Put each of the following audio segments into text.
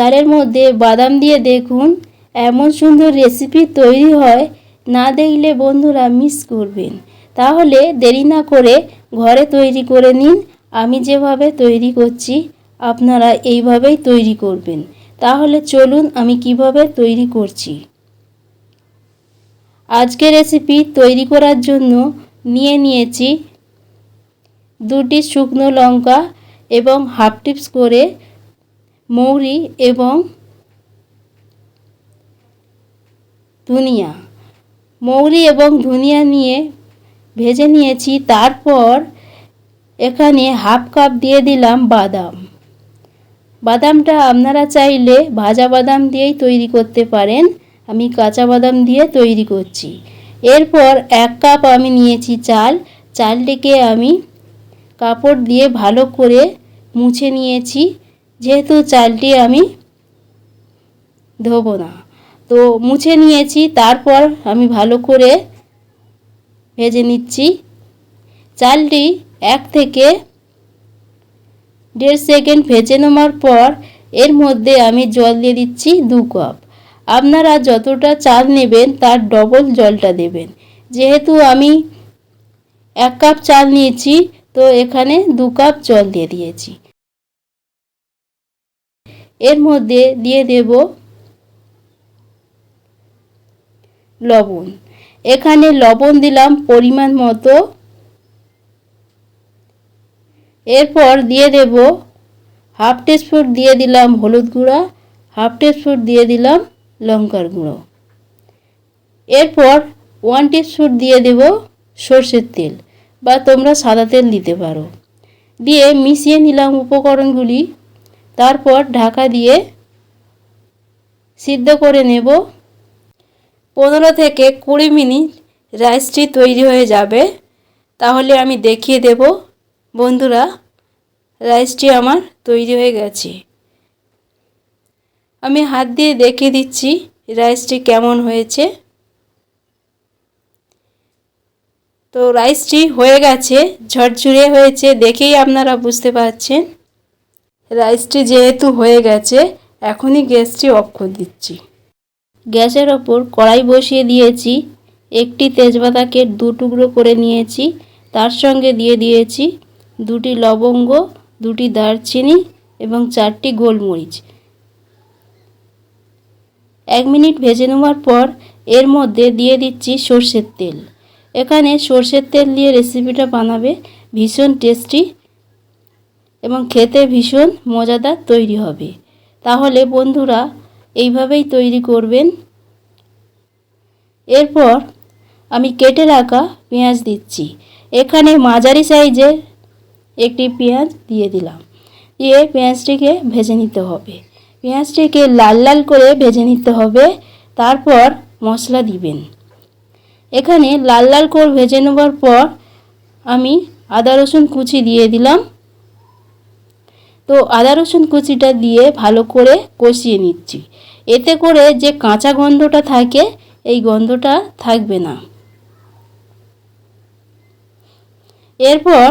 চালের মধ্যে বাদাম দিয়ে দেখুন, এমন সুন্দর রেসিপি তৈরি হয়, না দেখলে বন্ধুরা মিস করবেন। তাহলে দেরি না করে ঘরে তৈরি করে নিন, আমি যেভাবে তৈরি করছি, আপনারা এইভাবেই তৈরি করবেন। তাহলে চলুন আমি কীভাবে তৈরি করছি। আজকে রেসিপি তৈরি করার জন্য নিয়ে নিয়েছি দুটি শুকনো লঙ্কা এবং হাফ টিপস করে মৌরি এবং ধুনিয়া। মৌরি এবং ধুনিয়া নিয়ে ভেজে নিয়েছি, তারপর এখানে হাফ কাপ দিয়ে দিলাম বাদাম। বাদামটা আপনারা চাইলে ভাজা বাদাম দিয়েই তৈরি করতে পারেন, আমি কাঁচা বাদাম দিয়ে তৈরি করছি। এরপর এক কাপ আমি নিয়েছি চাল, চালটিকে আমি কাপড় দিয়ে ভালো করে মুছে নিয়েছি। যেহেতু চালটি আমি ধোবো না। তো মুছে নিয়েছি, তারপর আমি ভালো করে ভেজে নিচ্ছি। চালটি এক থেকে দেড় সেকেন্ড ভেজে নেওয়ার পর এর মধ্যে আমি জল দিয়ে দিচ্ছি দু কাপ। আপনারা যতটা চাল নেবেন, তার ডবল জলটা দেবেন। যেহেতু আমি এক কাপ চাল নিয়েছি, তো এখানে দু কাপ জল দিয়ে দিয়েছি। এর মধ্যে দিয়ে দেব লবণ। এখানে লবণ দিলাম পরিমাণ মতো। এরপর দিয়ে দেব হাফ টিস্পুন দিয়ে দিলাম হলুদ গুঁড়া, হাফ টিস্পুন দিয়ে দিলাম লঙ্কার গুঁড়ো। এরপর ওয়ান টিস্পুন দিয়ে দেব সর্ষের তেল, বা তোমরা সাদা তেল দিতে পারো। দিয়ে মিশিয়ে নিলাম উপকরণগুলি। তারপর ঢাকা দিয়ে সিদ্ধ করে নেব। পনেরো থেকে কুড়ি মিনিট রাইসটি তৈরি হয়ে যাবে। তাহলে আমি দেখিয়ে দেব, বন্ধুরা, রাইসটি আমার তৈরি হয়ে গেছে। আমি হাত দিয়ে দেখিয়ে দিচ্ছি রাইসটি কেমন হয়েছে। তো রাইসটি হয়ে গেছে, ঝরঝরে হয়েছে, দেখেই আপনারা বুঝতে পারছেন। রাইসটি যেহেতু হয়ে গেছে, এখনই গ্যাসটি অফ করে দিচ্ছি। গ্যাসের ওপর কড়াই বসিয়ে দিয়েছি, একটি তেজপাতাকে দু টুকরো করে নিয়েছি, তার সঙ্গে দিয়ে দিয়েছি দুটি লবঙ্গ, দুটি দারচিনি এবং চারটি গোলমরিচ। এক মিনিট ভেজে নেওয়ার পর এর মধ্যে দিয়ে দিচ্ছি সর্ষের তেল। এখানে সর্ষের তেল দিয়ে রেসিপিটা বানাবে ভীষণ টেস্টি এবং খেতে ভীষণ মজাদার তৈরি হবে। তাহলে বন্ধুরা, এইভাবেই তৈরি করবেন। এরপর আমি কেটে রাখা পেঁয়াজ দিচ্ছি। এখানে মাঝারি সাইজের একটি পেঁয়াজ দিয়ে দিলাম। দিয়ে পেঁয়াজটিকে ভেজে নিতে হবে। পেঁয়াজটিকে লাল লাল করে ভেজে নিতে হবে। তারপর মশলা দিবেন। এখানে লাল লাল করে ভেজে নেবার পর আমি আদা রসুন কুচি দিয়ে দিলাম। তো আদা রসুন কুচিটা দিয়ে ভালো করে কষিয়ে নিচ্ছি। এতে করে যে কাঁচা গন্ধটা থাকে, এই গন্ধটা থাকবে না। এরপর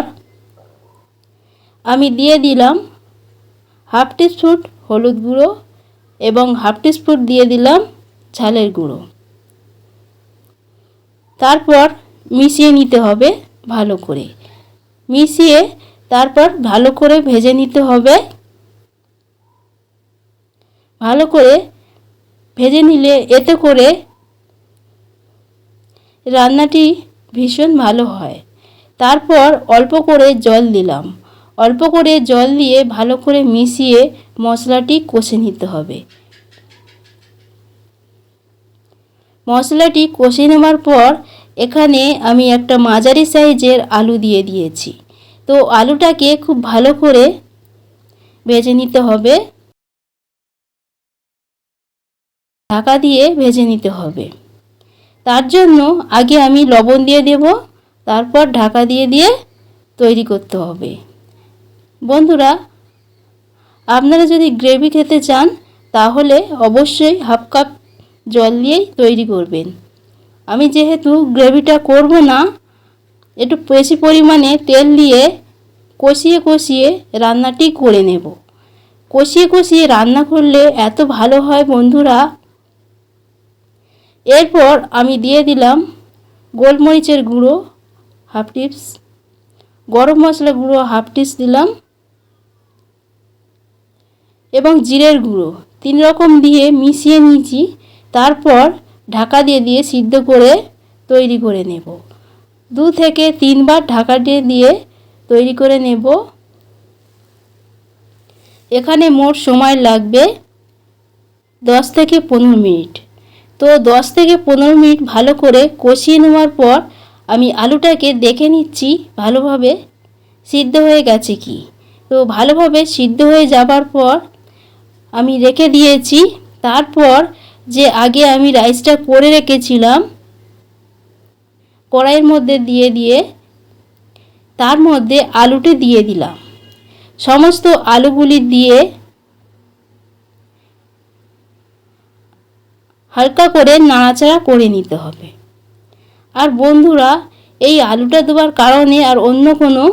আমি দিয়ে দিলাম হাফ টিস্পুন হলুদ গুঁড়ো এবং হাফ টিস্পুন দিয়ে দিলাম ঝালের গুঁড়ো। তারপর মিশিয়ে নিতে হবে ভালো করে। মিশিয়ে তারপর ভালো করে ভেজে নিতে হবে। ভালো করে ভেজে নিলে এতে করে রান্নাটি ভীষণ ভালো হয়। তারপর অল্প করে জল দিলাম। অল্প করে জল দিয়ে ভালো করে মিশিয়ে মশলাটি কষে নিতে হবে। মশলাটি কষে নেওয়ার পর এখানে আমি একটা মাঝারি সাইজের আলু দিয়ে দিয়েছি। তো আলুটাকে খুব ভালো করে ভেজে নিতে হবে। ঢাকা দিয়ে ভেজে নিতে হবে। তার জন্য আগে আমি লবণ দিয়ে দেব, তারপর ঢাকা দিয়ে দিয়ে তৈরি করতে হবে। বন্ধুরা, আপনারা যদি গ্রেভি খেতে চান, তাহলে অবশ্যই হাফ কাপ জল দিয়েই তৈরি করবেন। আমি যেহেতু গ্রেভিটা করব না একটু বেশি পরিমাণে তেল দিয়ে কষিয়ে কষিয়ে রান্নাটি করে নেব। কষিয়ে কষিয়ে রান্না করলে এত ভালো হয় বন্ধুরা। এরপর আমি দিয়ে দিলাম গোলমরিচের গুঁড়ো, হাফ টিপস, গরম মশলা গুঁড়ো, হাফ টিপস দিলাম এবং জিরের গুঁড়ো। তিন রকম দিয়ে মিশিয়ে নিয়েছি, তারপর ঢাকা দিয়ে দিয়ে সিদ্ধ করে তৈরি করে নেব। দু থেকে তিনবার ঢাকা দিয়ে তৈরি করে নেব। এখানে মোট সময় লাগবে দশ থেকে পনেরো মিনিট। তো দশ থেকে পনেরো মিনিট ভালো করে কষিয়ে নেওয়ার পর আমি আলুটাকে দেখে নিচ্ছি ভালোভাবে সিদ্ধ হয়ে গেছে কি। তো ভালোভাবে সিদ্ধ হয়ে যাবার পর আমি রেখে দিয়েছি। তারপর যে আগে আমি রাইসটা করে রেখেছিলাম কড়াইয়ের মধ্যে দিয়ে দিয়ে তার মধ্যে আলুটি দিয়ে দিলাম। সমস্ত আলুগুলি দিয়ে হালকা করে নাড়াচাড়া করে নিতে হবে। আর বন্ধুরা, এই আলুটা দেওয়ার কারণে আর অন্য কোনো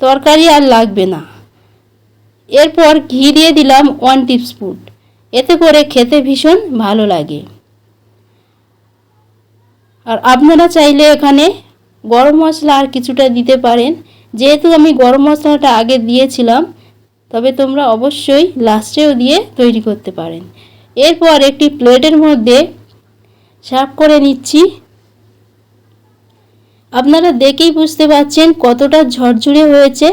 তরকারি আর লাগবে না। এরপর ঘি দিয়ে দিলাম ওয়ান টিপস্পুন এতে করে খেতে ভীষণ ভালো লাগে। আর আপনারা চাইলে এখানে গরম মশলা আর কিছুটা দিতে পারেন। যেহেতু আমি গরম মশলাটা আগে দিয়েছিলাম, তবে তোমরা অবশ্যই লাস্টেও দিয়ে তৈরি করতে পারেন। এরপর একটি প্লেটের মধ্যে সার্ভ করে নিচ্ছি। আপনারা দেখেই বুঝতে পারছেন কতটা ঝরঝরে হয়েছে।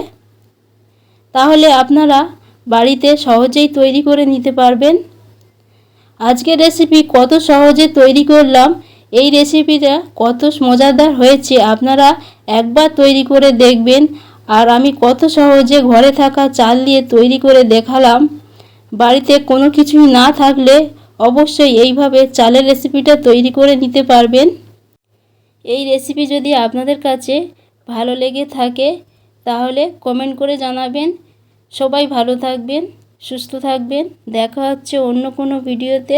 তাহলে আপনারা বাড়িতে সহজেই তৈরি করে নিতে পারবেন। আজকের রেসিপি কত সহজে তৈরি করলাম এই রেসিপিটা কত মজাদার হয়েছে, আপনারা একবার তৈরি করে দেখবেন। আর আমি কত সহজে ঘরে থাকা চাল দিয়ে তৈরি করে দেখালাম। বাড়িতে কোনো কিছুই না থাকলে অবশ্যই এইভাবে চালের রেসিপিটা তৈরি করে নিতে পারবেন। এই রেসিপি যদি আপনাদের কাছে ভালো লেগে থাকে, তাহলে কমেন্ট করে জানাবেন। সবাই ভালো থাকবেন, সুস্থ থাকবেন। দেখা হচ্ছে অন্য কোনো ভিডিওতে